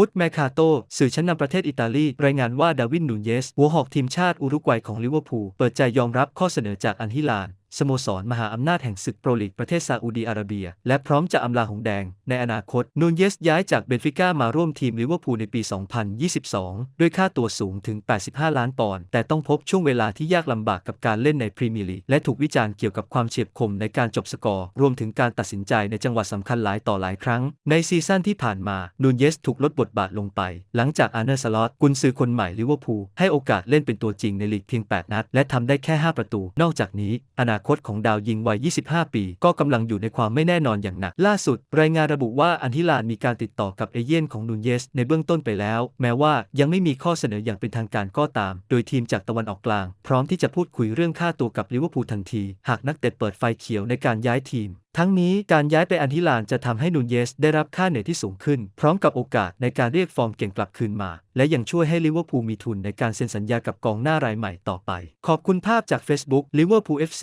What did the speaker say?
ฟุตแมคคาโต สื่อชั้นนำประเทศอิตาลี รายงานว่าดาวินนูนเยส หัวหอกทีมชาติอุรุกวัยของลิเวอร์พูล เปิดใจยอมรับข้อเสนอจากอันฮิลาน สโมสรมหาอำนาจแห่งศึกโปรลีกประเทศซาอุดีอาระเบีย และพร้อมจะอำลาหงแดงในอนาคต นูนเยสย้ายจากเบนฟิก้ามาร่วมทีมลิเวอร์พูลในปี 2022 ด้วยค่าตัวสูงถึง 85 ล้านปอนด์ แต่ต้องพบช่วงเวลาที่ยากลำบากกับการเล่นในพรีเมียร์ลีก และถูกวิจารณ์เกี่ยวกับความเฉียบคมในการจบสกอร์ รวมถึงการตัดสินใจในจังหวะสำคัญหลายต่อหลายครั้ง ในซีซั่นที่ผ่านมา นูนเยสถูกลดบทบาทลงไป หลังจากอาร์เนอร์สล็อตกุนซือคนใหม่ลิเวอร์พูลให้โอกาสเล่นเป็นตัวจริงในลีกเพียง 8 นัด และทำได้แค่ 5 ประตู นอกจากนี้อนาคตของดาวยิงวัย 25 ปี ก็กำลังอยู่ในความไม่แน่นอนอย่างหนัก ล่าสุด รายงานระบุว่าอันฮิลานมีการติดต่อกับเอเย่นของนูนเยสในเบื้องต้นไปแล้ว แม้ว่ายังไม่มีข้อเสนออย่างเป็นทางการก็ตาม โดยทีมจากตะวันออกกลาง พร้อมที่จะพูดคุยเรื่องค่าตัวกับลิเวอร์พูลทันที หากนักเตะเปิดไฟเขียวในการย้ายทีมทั้งนี้การย้ายไปอันฮิลานจะทำให้นูนเยสได้รับค่าเหนื่อยที่สูงขึ้น พร้อมกับโอกาสในการเรียกฟอร์มเก่งกลับคืนมา และยังช่วยให้ลิเวอร์พูลมีทุนในการเซ็นสัญญากับกองหน้ารายใหม่ต่อไป ขอบคุณภาพจาก Facebook Liverpool FC